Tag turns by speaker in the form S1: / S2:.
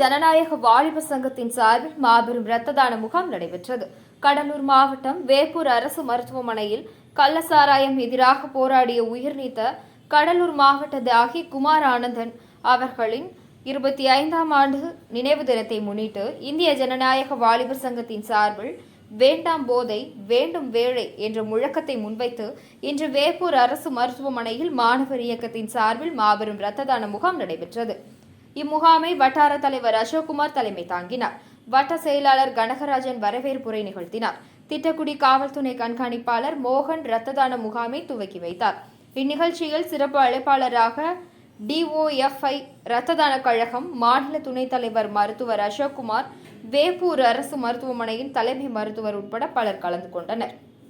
S1: ஜனநாயக வாலிப சங்கத்தின் சார்பில் மாபெரும் இரத்த தான முகாம் நடைபெற்றது. கடலூர் மாவட்டம் வேப்பூர் அரசு மருத்துவமனையில் கள்ளசாராயம் எதிராக போராடிய உயிர் நீத்த கடலூர் மாவட்ட தியாகி குமார் ஆனந்தன் அவர்களின் இருபத்தி ஐந்தாம் ஆண்டு நினைவு தினத்தை முன்னிட்டு இந்திய ஜனநாயக வாலிபர் சங்கத்தின் சார்பில் வேண்டாம் போதை வேண்டும் வேலை என்ற முழக்கத்தை முன்வைத்து இன்று வேப்பூர் அரசு மருத்துவமனையில் மாணவர் இயக்கத்தின் சார்பில் மாபெரும் இரத்த தான முகாம் நடைபெற்றது. இம்முகாமை வட்டார தலைவர் அசோக்குமார் தலைமை தாங்கினார். வட்ட செயலாளர் கனகராஜன் வரவேற்புரை நிகழ்த்தினார். திட்டக்குடி காவல்துறை கண்காணிப்பாளர் மோகன் இரத்த தான முகாமை துவக்கி வைத்தார். இந்நிகழ்ச்சியில் சிறப்பு அழைப்பாளராக டிஓஎஃப்ஐ இரத்த தான கழகம் மாநில துணைத் தலைவர் மருத்துவர் அசோக்குமார் வேப்பூர் அரசு மருத்துவமனையின் தலைமை மருத்துவர் உட்பட பலர் கலந்து கொண்டனர்.